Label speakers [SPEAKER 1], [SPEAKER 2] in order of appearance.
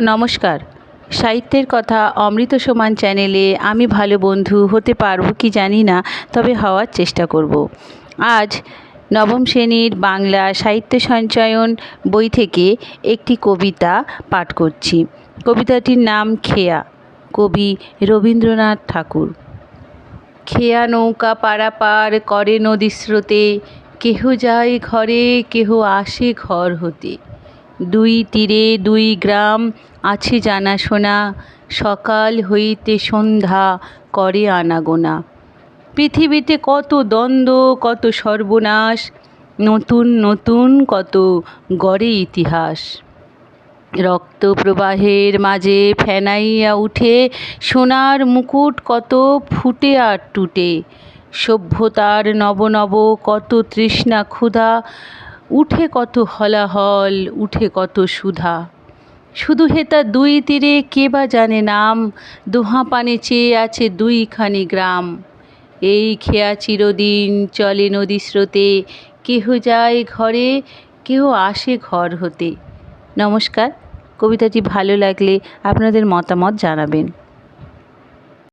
[SPEAKER 1] নমস্কার। সাহিত্যের কথা অমৃত সমান চ্যানেলে আমি ভালো বন্ধু হতে পারব কি জানি না, তবে হওয়ার চেষ্টা করব। আজ নবম শ্রেণির বাংলা সাহিত্য সঞ্চয়ন বই থেকে একটি কবিতা পাঠ করছি। কবিতাটির নাম খেয়া, কবি রবীন্দ্রনাথ ঠাকুর। খেয়া নৌকা পারাপার করে নদী স্রোতে কেহ যায় ঘরে, কেহ আসে ঘর হতে। দুই তীরে দুই গ্রাম আছে জানাশোনা, সকাল হইতে সন্ধ্যা করে আনাগোনা। পৃথিবীতে কত দ্বন্দ্ব, কত সর্বনাশ, নতুন নতুন কত গড়ে ইতিহাস। রক্ত প্রবাহের মাঝে ফেনাইয়া উঠে সোনার মুকুট কত ফুটে আর টুটে। সভ্যতার নব নব কত তৃষ্ণা ক্ষুধা উঠে কত হলাহল, উঠে কত সুধা। শুধু হেতা দুই তীরে, কে বা জানে নাম? দোহা পানে চেয়ে আছে দুইখানি গ্রাম। এই খেয়া চিরদিন চলে নদী স্রোতে। কেহ যায় ঘরে কেউ আসে ঘর হতে। নমস্কার। কবিতাটি ভালো লাগলে আপনাদের মতামত জানাবেন।